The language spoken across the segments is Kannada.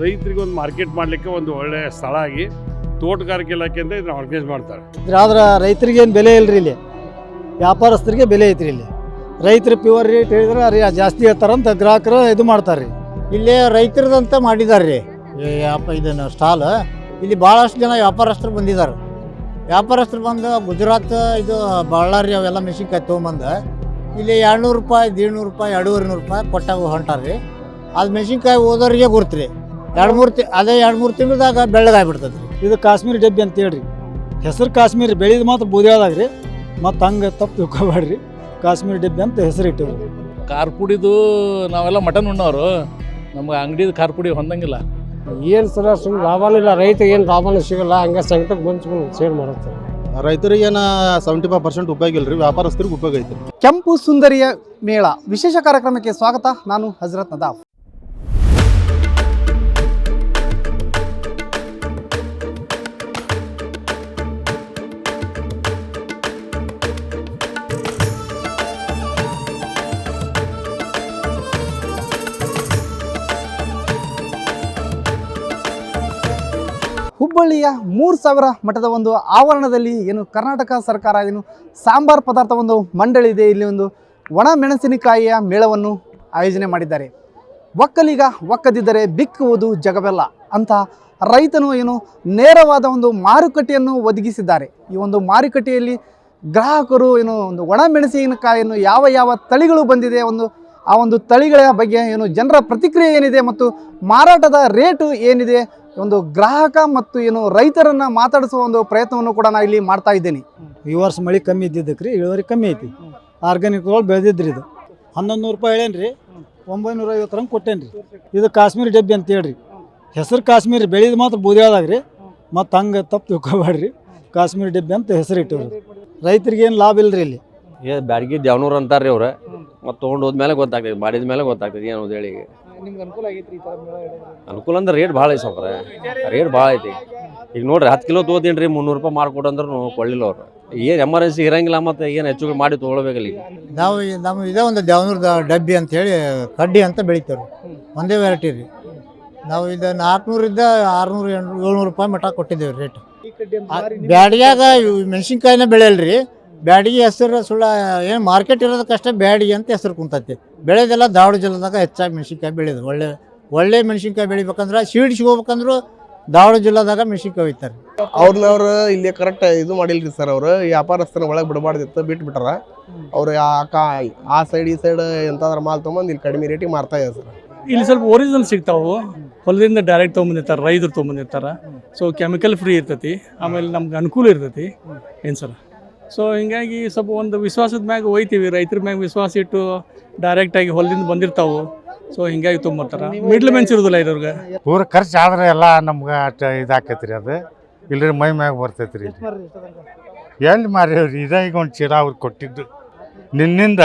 ರೈತರಿಗೆ ಒಂದು ಮಾರ್ಕೆಟ್ ಮಾಡಲಿಕ್ಕೆ ಒಂದು ಒಳ್ಳೆಯ ಸ್ಥಳ ಆಗಿ ತೋಟಗಾರಿಕೆ ಇಲಾಖೆಯಿಂದ ಅಂತ ಇದನ್ನ ಆರ್ಗನೈಸ್ ಮಾಡ್ತಾರೆ. ಆದ್ರೆ ರೈತರಿಗೆ ಏನು ಬೆಲೆ ಇಲ್ರಿ ಇಲ್ಲಿ? ವ್ಯಾಪಾರಸ್ಥರಿಗೆ ಬೆಲೆ ಐತ್ರಿ ಇಲ್ಲಿ. ರೈತರು ಪ್ಯೂರ್ ರೇಟ್ ಹೇಳಿದ್ರೆ ರೀ ಜಾಸ್ತಿ ಹೇಳ್ತಾರಂತ ಗ್ರಾಹಕರು ಇದು ಮಾಡ್ತಾರೆ ರೀ. ಇಲ್ಲೇ ರೈತರದಂತ ಮಾಡಿದ್ದಾರೆ ರೀ. ಯಾಪ ಇದನ್ನು ಸ್ಟಾಲ್ ಇಲ್ಲಿ ಭಾಳಷ್ಟು ಜನ ವ್ಯಾಪಾರಸ್ಥರು ಬಂದಿದ್ದಾರೆ ವ್ಯಾಪಾರಸ್ಥರು ಬಂದು ಗುಜರಾತ್ ಇದು ಬಳ್ಳಾರಿ ಅವೆಲ್ಲ ಮೆಣಸಿನ್ಕಾಯಿ ತೊಗೊಂಬಂದು ಇಲ್ಲಿ ಎರಡುನೂರು ರೂಪಾಯಿ ದೇಡ್ನೂರು ರೂಪಾಯಿ ಎರಡೂವರೆ ನೂರು ರೂಪಾಯಿ ಕೊಟ್ಟಾಗ ಹೊಂಟಾರ ರೀ. ಅದು ಮೆಣಸಿನ್ಕಾಯಿ ಓದೋರಿಗೆ ಗುರ್ತು ರೀ ಎರಡು ಮೂರು ತಿ ಅದೇ ಎರಡು ಮೂರು ತಿಂಗಳದಾಗ ಬೆಳ್ಳಗಾಗ್ಬಿಡ್ತದೆ ರೀ ಇದು ಕಾಶ್ಮೀರ ಡಬ್ಬಿ ಅಂತ ಹೇಳ್ರಿ. ಹೆಸರು ಕಾಶ್ಮೀರಿ ಬೆಳೆದ ಮಾತ್ರ ಬೂದಿಯಾದಾಗ ರೀ ಮತ್ತು ಹಂಗೆ ತಪ್ಪು ತಿಳ್ಕೊಬೇಡ್ರಿ. ಕಾಶ್ಮೀರಿ ಡಬ್ಬಿ ಅಂತ ಹೆಸರು ಇಟ್ಟಿವ್ರಿ. ಖಾರ ಪುಡಿದು ನಾವೆಲ್ಲ ಮಟನ್ ಉಣ್ಣೋರು. ನಮ್ಗೆ ಅಂಗಡಿದು ಖಾರ ಪುಡಿ ಹೊಂದಂಗಿಲ್ಲ. ಏನು ಸರ ಸುಮ್ಮನೆ ಲಾಭನೂ ಇಲ್ಲ ರೈತ ಏನು ಲಾಭನೂ ಸಿಗಲ್ಲ ಹಂಗೆ ಸಂಕಟಕ್ಕೆ ಬಂಚ್ಕೊಂಡು ಸೇಲ್ ಮಾಡುತ್ತೆ. ರೈತರಿಗೇನ ಸೆವೆಂಟಿ ಫೈವ್ ಪರ್ಸೆಂಟ್ ಉಪಯೋಗ ಇಲ್ರಿ ವ್ಯಾಪಾರಸ್ಥರಿಗೆ ಉಪಯೋಗ ಐತಿ ಕೆಂಪು ಸುಂದರಿಯ ಮೇಳ ವಿಶೇಷ ಕಾರ್ಯಕ್ರಮಕ್ಕೆ ಸ್ವಾಗತ ನಾನು ಹಜರತ್ ನದಾಫ್. ಹುಬ್ಬಳ್ಳಿಯ ಮೂರು ಸಾವಿರ ಮಠದ ಒಂದು ಆವರಣದಲ್ಲಿ ಏನು ಕರ್ನಾಟಕ ಸರ್ಕಾರ ಏನು ಸಾಂಬಾರ್ ಪದಾರ್ಥ ಒಂದು ಮಂಡಳಿ ಇದೆ. ಇಲ್ಲಿ ಒಂದು ಒಣ ಮೆಣಸಿನಕಾಯಿಯ ಮೇಳವನ್ನು ಆಯೋಜನೆ ಮಾಡಿದ್ದಾರೆ. ಒಕ್ಕಲಿಗ ಒಕ್ಕದಿದ್ದರೆ ಬಿಕ್ಕುವುದು ಜಗವೆಲ್ಲ ಅಂತ ರೈತನು ಏನು ನೇರವಾದ ಒಂದು ಮಾರುಕಟ್ಟೆಯನ್ನು ಒದಗಿಸಿದ್ದಾರೆ. ಈ ಒಂದು ಮಾರುಕಟ್ಟೆಯಲ್ಲಿ ಗ್ರಾಹಕರು ಏನು ಒಂದು ಒಣ ಮೆಣಸಿನಕಾಯಿಯನ್ನು ಯಾವ ಯಾವ ತಳಿಗಳು ಬಂದಿದೆ ಒಂದು ಆ ಒಂದು ತಳಿಗಳ ಬಗ್ಗೆ ಏನು ಜನರ ಪ್ರತಿಕ್ರಿಯೆ ಏನಿದೆ ಮತ್ತು ಮಾರಾಟದ ರೇಟು ಏನಿದೆ ಒಂದು ಗ್ರಾಹಕ ಮತ್ತು ಏನು ರೈತರನ್ನ ಮಾತಾಡಿಸುವ ಒಂದು ಪ್ರಯತ್ನವನ್ನು ಕೂಡ ನಾನು ಇಲ್ಲಿ ಮಾಡ್ತಾ ಇದ್ದೀನಿ. ಈ ವರ್ಷ ಮಳೆ ಕಮ್ಮಿ ಇದ್ದಿದ್ದಕ್ಕೆ ರೀ ಇಳುವರಿ ಕಮ್ಮಿ ಐತಿ. ಆರ್ಗ್ಯಾನಿಕ್ಗಳು ಬೆಳೆದಿದ್ರಿ ಇದು. ಹನ್ನೊಂದು ನೂರು ರೂಪಾಯಿ ಹೇಳೇನು ರೀ ಒಂಬೈನೂರ ಐವತ್ತರಂಗೆ ಕೊಟ್ಟೇನು ರೀ ಇದು ಕಾಶ್ಮೀರಿ ಡಬ್ಬಿ ಅಂತ ಹೇಳ್ರಿ. ಹೆಸರು ಕಾಶ್ಮೀರಿ ಬೆಳೆದು ಮಾತ್ರ ಬೂದಿಯಾದಾಗ ರೀ ಮತ್ತು ಹಂಗೆ ತಪ್ಪು ತಿಳ್ಕೊಬೇಡ್ರಿ. ಕಾಶ್ಮೀರಿ ಡಬ್ಬಿ ಅಂತ ಹೆಸರು ಇಟ್ಟವ್ರಿ ರೈತರಿಗೆ ಏನು ಲಾಭ ಇಲ್ಲರಿ ಇಲ್ಲಿ? ಏ ಬ್ಯಾಡಗಿ ಅಂತಾರೆ ರೀ ಅವ್ರು. ಮತ್ತು ತೊಗೊಂಡು ಹೋದ್ಮೇಲೆ ಗೊತ್ತಾಗ್ತೈತಿ ಮಾಡಿದ ಮೇಲೆ ಗೊತ್ತಾಗ್ತದೆ ಏನು ಹೇಳಿ ನಿಮ್ಗೆ ಅನುಕೂಲ ಆಗೈತ್ರಿ ಈ ಥರ ಅನುಕೂಲ ಅಂದ್ರೆ ರೇಟ್ ಭಾಳ ಐತಿ ಸಾವ್ಕಾರ ರೇಟ್ ಭಾಳ ಐತಿ. ಈಗ ನೋಡ್ರಿ ಹತ್ತು ಕಿಲೋ ತಗೋತೀನಿ ರೀ ಮುನ್ನೂರು ರೂಪಾಯಿ ಮಾಡ್ಕೊಡು ಅಂದ್ರೂ ಕೊಳ್ಳಿಲ್ಲ ಅವ್ರು. ಏನು ಎಮರ್ಜೆನ್ಸಿ ಇರಂಗಿಲ್ಲ ಮತ್ತು ಏನು ಹೆಚ್ಚು ಕಡಿಮೆ ಮಾಡಿ ತೊಗೊಳ್ಬೇಕಲ್ಲ ಈಗ ನಾವು ಈ- ನಮ್ಮ ಇದೇ ಒಂದು ದೇವನೂರದ ಡಬ್ಬಿ ಅಂತೇಳಿ ಕಡ್ಡಿ ಅಂತ ಬೆಳಿತೇವೆ ಒಂದೇ ವೆರೈಟಿ ರೀ. ನಾವು ಇದು ನಾಲ್ಕುನೂರಿಂದ ಆರುನೂರು ಎಂಟು ಏಳ್ನೂರು ರೂಪಾಯಿ ಮಟ್ಟ ಕೊಟ್ಟಿದ್ದೇವೆ ರೇಟ್ ಬ್ಯಾಡಿಗ್ಯಾಗ ಮೆಣಸಿನ್ಕಾಯಿನ ಬೆಳೆಯಲ್ರಿ. ಬ್ಯಾಡಿಗೆ ಹೆಸರು ಸುಳ್ಳ ಏನು ಮಾರ್ಕೆಟ್ ಇರೋದಕ್ಕಷ್ಟೇ ಬ್ಯಾಡಿಗೆ ಅಂತ ಹೆಸರು ಕುಂತೈತಿ. ಬೆಳೆದೆಲ್ಲ ದಾವಣ ಜಿಲ್ಲೆದಾಗ ಹೆಚ್ಚಾಗಿ ಮೆಣಸಿನ್ಕಾಯಿ ಬೆಳೆಯೋದು. ಒಳ್ಳೆ ಒಳ್ಳೆ ಮೆಣಸಿನ್ಕಾಯಿ ಬೆಳಿಬೇಕಂದ್ರೆ ಸೀಡ್ ಹೋಗ್ಬೇಕಂದ್ರೂ ದಾವಣ ಜಿಲ್ಲೆದಾಗ ಮೆಣಸಿನ್ಕಾಯಿ ಒಯ್ತಾರೆ. ಅವ್ರನ್ನವ್ರು ಇಲ್ಲಿ ಕರೆಕ್ಟ್ ಇದು ಮಾಡಿಲ್ರಿ ಸರ್ ಅವರು. ವ್ಯಾಪಾರಸ್ಥರ ಒಳಗೆ ಬಿಡಬಾರ್ದಿತ್ತು ಬಿಟ್ಟು ಬಿಟ್ಟಾರ ಅವ್ರು ಆ ಕಾ- ಆ ಸೈಡ್ ಈ ಸೈಡ್ ಎಂತಾದ್ರೂ ಮಾಲ್ ತೊಗೊಂಬಂದು ಇಲ್ಲಿ ಕಡಿಮೆ ರೇಟಿಗೆ ಮಾರ್ತಾ ಇದ್ದಾರೆ ಸರ್ ಇಲ್ಲಿ ಸ್ವಲ್ಪ ಒರಿಜಿನಲ್ ಸಿಗ್ತಾವು. ಹೊಲದಿಂದ ಡೈರೆಕ್ಟ್ ತೊಗೊಂಬಂದಿರ್ತಾರೆ ರೈತರು ತೊಗೊಂಬಂದಿರ್ತಾರೆ. ಸೊ ಕೆಮಿಕಲ್ ಫ್ರೀ ಇರ್ತೈತಿ. ಆಮೇಲೆ ನಮ್ಗೆ ಅನುಕೂಲ ಇರ್ತೈತಿ. ಏನು ಸರ್ ಸೊ ಹಿಂಗಾಗಿ ಸ್ವಲ್ಪ ಒಂದು ವಿಶ್ವಾಸದ ಮ್ಯಾಗ ಒಯ್ತೀವಿ ರೈತರ ಮ್ಯಾಗ ವಿಶ್ವಾಸ ಇಟ್ಟು ಡೈರೆಕ್ಟಾಗಿ ಹೊಲದಿಂದ ಬಂದಿರ್ತಾವು. ಸೊ ಹಿಂಗಾಗಿ ತೊಗೊಂಬರ್ತಾರೆ. ಮಿಡ್ಲ್ ಮೆನ್ಸ್ ಇರೋದಿಲ್ಲ ಇದ್ರವ್ರಿಗೆ. ಪೂರ ಖರ್ಚು ಆದ್ರೆ ಎಲ್ಲ ನಮ್ಗೆ ಅಷ್ಟ ಇದಾಕೈತಿ ರೀ ಅದು. ಇಲ್ಲರಿ ಮೈ ಮ್ಯಾಗ ಬರ್ತೈತಿ ರೀ ಎಲ್ಲಿ ಮಾರ್ಯಾವ್ರಿ ಇದ ಈಗ ಒಂದು ಚೀಲ ಅವ್ರು ಕೊಟ್ಟಿದ್ದು. ನಿನ್ನಿಂದ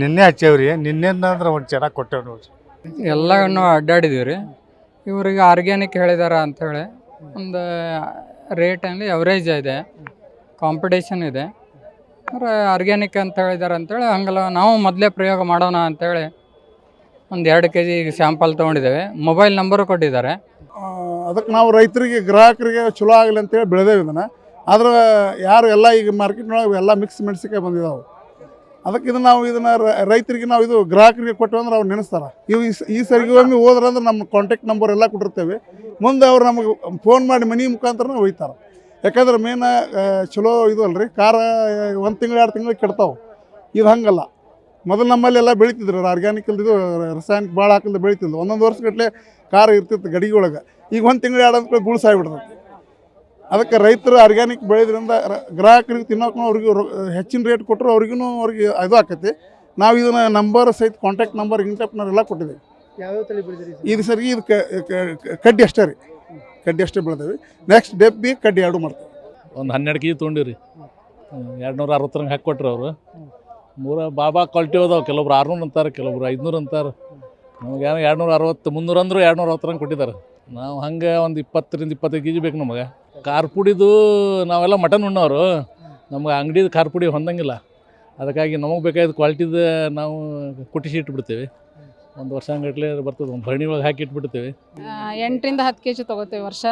ನಿನ್ನೆ ಹಚ್ಚೇವ್ರಿ. ನಿನ್ನಿಂದ ಅಂದ್ರೆ ಒಂದು ಚೀಲ ಕೊಟ್ಟೇವ್ ನೋಡ್ರಿ. ಎಲ್ಲವನ್ನು ಅಡ್ಡಾಡಿದೀವಿ ರೀ ಇವ್ರಿಗೆ ಆರ್ಗ್ಯಾನಿಕ್ ಹೇಳಿದಾರ ಅಂಥೇಳಿ ಒಂದು ರೇಟ್ ಅಂದರೆ ಎವರೇಜ್ ಇದೆ. ಕಾಂಪಿಟೇಷನ್ ಇದೆ. ಅಂದರೆ ಆರ್ಗ್ಯಾನಿಕ್ ಅಂತ ಹೇಳಿದಾರೆ ಅಂತೇಳಿ, ಹಂಗಲ್ಲ, ನಾವು ಮೊದಲೇ ಪ್ರಯೋಗ ಮಾಡೋಣ ಅಂತೇಳಿ ಒಂದು ಎರಡು ಕೆ ಜಿ ಸ್ಯಾಂಪಲ್ ತೊಗೊಂಡಿದ್ದೇವೆ. ಮೊಬೈಲ್ ನಂಬರು ಕೊಟ್ಟಿದ್ದಾರೆ. ಅದಕ್ಕೆ ನಾವು ರೈತರಿಗೆ, ಗ್ರಾಹಕರಿಗೆ ಚಲೋ ಆಗಲಿ ಅಂತೇಳಿ ಬೆಳೆದೇವೆ ಇದನ್ನು. ಆದ್ರೆ ಯಾರು ಎಲ್ಲ ಈಗ ಮಾರ್ಕೆಟ್ನೊಳಗೆ ಎಲ್ಲ ಮಿಕ್ಸ್ ಮೆಣಸಿಕಾಯಿ ಬಂದಿದ್ದಾವೆ ಅದಕ್ಕೆ ಇದನ್ನು ನಾವು ಇದನ್ನು ರೈತರಿಗೆ ನಾವು ಇದು ಗ್ರಾಹಕರಿಗೆ ಕೊಟ್ಟು ಅಂದ್ರೆ ಅವ್ರು ನೆನೆಸ್ತಾರೆ. ಇವು ಈ ಸರಿಗೆ ಒಮ್ಮೆ ಹೋದ್ರಂದ್ರೆ ನಮ್ಮ ಕಾಂಟ್ಯಾಕ್ಟ್ ನಂಬರ್ ಎಲ್ಲ ಕೊಟ್ಟಿರ್ತೇವೆ. ಮುಂದೆ ಅವ್ರು ನಮಗೆ ಫೋನ್ ಮಾಡಿ ಮನೆ ಮುಖಾಂತರ ಒಯ್ತಾರೆ. ಯಾಕಂದ್ರೆ ಮೇನ್ ಚಲೋ ಇದು ಅಲ್ರಿ ಖಾರ ಒಂದು ತಿಂಗಳು ಎರಡು ತಿಂಗಳು ಕೆಡ್ತಾವೆ. ಇದು ಹಂಗಲ್ಲ. ಮೊದಲು ನಮ್ಮಲ್ಲಿ ಎಲ್ಲ ಬೆಳಿತಿದ್ರು ಆರ್ಗ್ಯಾನಿಕ್ ಇದು ರಾಸಾಯನಿಕ ಭಾಳ ಹಾಕಲ್ದು ಬೆಳೀತಿದ್ರು ಒಂದೊಂದು ವರ್ಷಗಟ್ಟಲೆ ಖಾರ ಇರ್ತಿತ್ತು ಗಡಿಗೆ ಒಳಗೆ ಈಗ ಒಂದು ತಿಂಗಳು ಎರಡು ಅಂದ್ಕೊಳ್ಳಿ ಗುಳ್ಸಾಗ್ಬಿಡ್ತದೆ ಅದಕ್ಕೆ ರೈತರು ಆರ್ಗ್ಯಾನಿಕ್ ಬೆಳೆದ್ರಿಂದ ಗ್ರಾಹಕರಿಗೆ ತಿನ್ನೋಕ್ಕೂ ಅವ್ರಿಗೆ ಹೆಚ್ಚಿನ ರೇಟ್ ಕೊಟ್ಟರು ಅವ್ರಿಗೂ ಅವ್ರಿಗೆ ಇದು ಆಕೈತಿ. ನಾವು ಇದನ್ನ ನಂಬರ್ ಸಹಿತ ಕಾಂಟ್ಯಾಕ್ಟ್ ನಂಬರ್ ಇಂಟಪ್ನರ್ ಎಲ್ಲ ಕೊಟ್ಟಿದ್ದೀವಿ. ಇದು ಸರಿ ಇದು ಕಡ್ಡಿ ಅಷ್ಟೇ ರೀ. ಕಡ್ಡಿ ಅಷ್ಟೇ ಬೆಳೆದೇವೆ. ನೆಕ್ಸ್ಟ್ ಡೆಬ್ಬಿ ಕಡ್ಡಿ ಎರಡು ಮಾಡ್ತೇವೆ. ಒಂದು ಹನ್ನೆರಡು ಕೆ ಜಿ ತೊಗೊಂಡಿವ್ರಿ. ಎರಡು ನೂರ ಅರವತ್ತರಂಗೆ ಹಾಕಿ ಅವರು. ಮೂರ ಬಾಬಾ ಕ್ವಾಲಿಟಿ ಅದಾವೆ. ಕೆಲವೊಬ್ರು ಆರುನೂರು ಅಂತಾರೆ ಕೆಲವೊಬ್ರು ಐದುನೂರು ಅಂತಾರೆ. ನಮಗೆ ಏನೋ ಎರಡು ನೂರ ಅರವತ್ತು, ಮುನ್ನೂರು ಅಂದ್ರು ಎರಡು ನೂರ ಅರವತ್ತರಂಗೆ ಕೊಟ್ಟಿದ್ದಾರೆ ನಾವು ಹಂಗೆ ಒಂದು ಇಪ್ಪತ್ತರಿಂದ ಇಪ್ಪತ್ತೈದು ಕೆ ಜಿ ಬೇಕು ನಮಗೆ. ಖಾರ ಪುಡಿದು ನಾವೆಲ್ಲ ಮಟನ್ ಉಣ್ಣೋರು. ನಮ್ಗೆ ಅಂಗಡಿದು ಖಾರ ಹೊಂದಂಗಿಲ್ಲ. ಅದಕ್ಕಾಗಿ ನಮಗೆ ಬೇಕಾದ ಕ್ವಾಲಿಟಿದು ನಾವು ಕುಟ್ಟಿಸಿ ಇಟ್ಬಿಡ್ತೀವಿ. ಒಂದು ವರ್ಷಗಟ್ಟಲೆ ಬರ್ತದೆ. ಒಂದು ಭರಣಿ ಒಳಗೆ ಹಾಕಿ ಇಟ್ಬಿಡ್ತೀವಿ. ಎಂಟರಿಂದ ಹತ್ತು ಕೆ ಜಿ ತೊಗೋತೀವಿ ವರ್ಷ.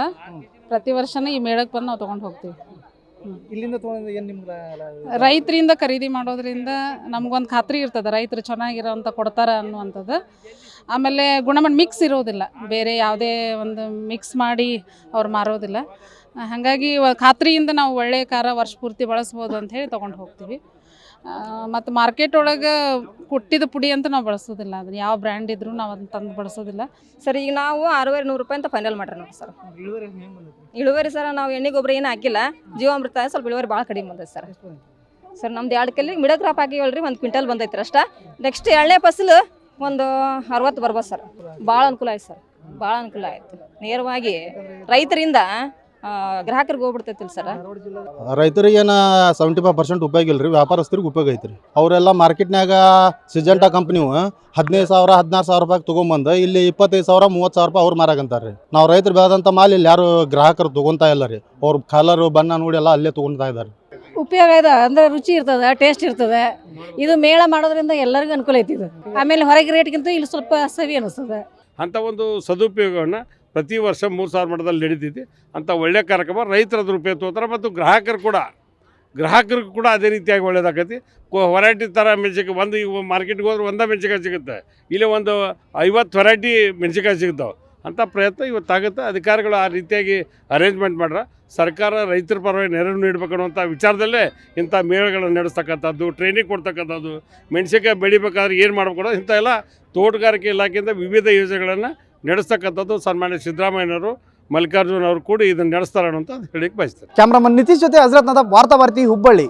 ಪ್ರತಿ ವರ್ಷನೂ ಈ ಮೇಳಕ್ಕೆ ಬಂದು ನಾವು ತೊಗೊಂಡು ಹೋಗ್ತೀವಿ. ಇಲ್ಲಿಂದ ತೊಗೊಂಡು ಏನು ನಿಮ್ಗೆ ರೈತರಿಂದ ಖರೀದಿ ಮಾಡೋದ್ರಿಂದ ನಮಗೊಂದು ಖಾತ್ರಿ ಇರ್ತದೆ. ರೈತರು ಚೆನ್ನಾಗಿರೋಂಥ ಕೊಡ್ತಾರೆ ಅನ್ನುವಂಥದ್ದು. ಆಮೇಲೆ ಗುಣಮಟ್ಟ ಮಿಕ್ಸ್ ಇರೋದಿಲ್ಲ. ಬೇರೆ ಯಾವುದೇ ಒಂದು ಮಿಕ್ಸ್ ಮಾಡಿ ಅವ್ರು ಮಾರೋದಿಲ್ಲ. ಹಾಗಾಗಿ ಖಾತ್ರಿಯಿಂದ ನಾವು ಒಳ್ಳೆಯ ಖಾರ ವರ್ಷ ಪೂರ್ತಿ ಬಳಸ್ಬೋದು ಅಂತ ಹೇಳಿ ತೊಗೊಂಡು ಹೋಗ್ತೀವಿ. ಮತ್ತು ಮಾರ್ಕೆಟ್ ಒಳಗೆ ಕುಟ್ಟಿದ ಪುಡಿ ಅಂತ ನಾವು ಬಳಸೋದಿಲ್ಲ. ಅದನ್ನ ಯಾವ ಬ್ರ್ಯಾಂಡ್ ಇದ್ರೂ ನಾವು ಅದನ್ನ ತಂದು ಬಳಸೋದಿಲ್ಲ. ಸರ್ ಈಗ ನಾವು ಆರೂವರೆ ನೂರು ರೂಪಾಯಿ ಅಂತ ಫೈನಲ್ ಮಾಡ್ರಿ ನೋಡಿ ಸರ್. ಇಳುವರಿ ಸರ್ ನಾವು ಎಣ್ಣೆ ಗೊಬ್ಬರ ಏನು ಹಾಕಿಲ್ಲ. ಜೀವಾಮೃತ ಸ್ವಲ್ಪ ಇಳುವರಿ ಭಾಳ ಕಡಿಮೆ ಬಂದೈತೆ ಸರ್. ಸರ್ ನಮ್ದು ಎರಡು ಕೆಲ್ಲಿ ಮಿಡ ಕ್ರಾಪ್ ಹಾಕಿವಲ್ರಿ ಒಂದು ಕ್ವಿಂಟಲ್ ಬಂದೈತ್ರಿ ಅಷ್ಟ. ನೆಕ್ಸ್ಟ್ ಎರಡನೇ ಫಸಲು ಒಂದು ಅರವತ್ತು ಬರ್ಬೋದು ಸರ್. ಭಾಳ ಅನುಕೂಲ ಆಯ್ತು ಸರ್. ಭಾಳ ಅನುಕೂಲ ಆಯ್ತು. ನೇರವಾಗಿ ರೈತರಿಂದ ಗ್ರಾಹಕರಿಗೆ ಹೋಗ್ಬಿಡ್ತೈತಿಲ್ಲ ಸರ್? ರೈತರಿಗೇನ ಸೆವೆಂಟಿ ಫೈವ್ ಪರ್ಸೆಂಟ್ ಉಪಯೋಗ ಇಲ್ರಿ ರೀ ವ್ಯಾಪಾರಸ್ಥರಿಗೆ ಉಪಯೋಗ ಐತ್ರಿ. ಅವರೆಲ್ಲ ಮಾರ್ಕೆಟ್ನಾಗ ಸಿಜೆಂಟಾ ಕಂಪ್ನಿವು ಹದಿನೈದು ಸಾವಿರ ಹದಿನಾರು ಸಾವಿರ ರೂಪಾಯಿ ತೊಗೊಂಬಂದು ಇಲ್ಲಿ ಇಪ್ಪತ್ತೈದು ಸಾವಿರ ಮೂವತ್ತು ಸಾವಿರ ರೂಪಾಯಿ ಅವ್ರು ಮಾರಾಕಂತಾರೆ ರೀ ನಾವು ರೈತರು ಬೆಳೆದಂಥ ಮಾಲ್ ಇಲ್ಲಿ ಯಾರು ಗ್ರಾಹಕರು ತೊಗೊಂತಾ ಇಲ್ಲ ರೀ. ಅವ್ರ ಕಲರು ಬಣ್ಣ ನೋಡಿ ಎಲ್ಲ ಅಲ್ಲೇ ತೊಗೊಳ್ತಾ ಇದ್ದಾರೆ ಉಪಯೋಗ ಇದೆ ಅಂದ್ರೆ ರುಚಿ ಇರ್ತದೆ ಟೇಸ್ಟ್ ಇರ್ತದೆ. ಇದು ಮೇಳ ಮಾಡೋದ್ರಿಂದ ಎಲ್ಲರಿಗೂ ಅನುಕೂಲ ಐತಿ ಇದು. ಆಮೇಲೆ ಹೊರಗೆ ರೇಟ್ಗಿಂತ ಇಲ್ಲಿ ಸ್ವಲ್ಪ ಸವಿ ಅನಿಸ್ತದೆ. ಅಂಥ ಒಂದು ಸದುಪಯೋಗವನ್ನು ಪ್ರತಿ ವರ್ಷ ಮೂರು ಸಾವಿರ ಮಟ್ಟದಲ್ಲಿ ನಡೀತೈತಿ. ಅಂಥ ಒಳ್ಳೆಯ ಕಾರ್ಯಕ್ರಮ. ರೈತರ ಅದ್ರ ಉಪಯೋಗ ತಗೋತಾರೆ ಮತ್ತು ಗ್ರಾಹಕರು ಕೂಡ. ಗ್ರಾಹಕರಿಗೂ ಕೂಡ ಅದೇ ರೀತಿಯಾಗಿ ಒಳ್ಳೇದಾಕೈತಿ. ವೆರೈಟಿ ಥರ ಮೆಣಸಿನ್ಕಾಯಿ ಒಂದು ಈಗ ಮಾರ್ಕೆಟ್ಗೆ ಹೋದ್ರೆ ಒಂದೇ ಮೆಣಸಿನ್ಕಾಯಿ ಸಿಗುತ್ತೆ. ಇಲ್ಲಿ ಒಂದು ಐವತ್ತು ವೆರೈಟಿ ಮೆಣಸಿನ್ಕಾಯಿ ಸಿಗ್ತಾವೆ. ಅಂಥ ಪ್ರಯತ್ನ ಇವತ್ತಾಗುತ್ತೆ. ಅಧಿಕಾರಿಗಳು ಆ ರೀತಿಯಾಗಿ ಅರೇಂಜ್ಮೆಂಟ್ ಮಾಡ್ರೆ. ಸರ್ಕಾರ ರೈತರ ಪರವಾಗಿ ನೆರವು ನೀಡಬೇಕು ಅನ್ನುವಂಥ ವಿಚಾರದಲ್ಲೇ ಇಂಥ ಮೇಳಗಳನ್ನು ನಡೆಸ್ತಕ್ಕಂಥದ್ದು ಟ್ರೈನಿಂಗ್ ಕೊಡ್ತಕ್ಕಂಥದ್ದು, ಮೆಣಸಿನ್ಕಾಯಿ ಬೆಳಿಬೇಕಾದ್ರೆ ಏನು ಮಾಡಬೇಕು ಇಂಥ ಎಲ್ಲ ತೋಟಗಾರಿಕೆ ಇಲಾಖೆಯಿಂದ ವಿವಿಧ ಯೋಜನೆಗಳನ್ನು ನಡೆಸ್ತಕ್ಕಂಥದ್ದು ಸನ್ಮಾನ್ಯ ಸಿದ್ದರಾಮಯ್ಯನವರು ಮಲ್ಲಿಕಾರ್ಜುನ್ ಅವರು ಕೂಡ ಇದನ್ನು ನಡೆಸ್ತಾರೆ ಅಂತ ಹೇಳಿಕ್ ಬಯಸ್ತಾರೆ ಕ್ಯಾಮ್ರಾಮನ್ ನಿತೀಶ್ ಜೊತೆ ಹಜರತ್ ವಾರ್ತಾ ಭಾರತಿ ಹುಬ್ಬಳ್ಳಿ.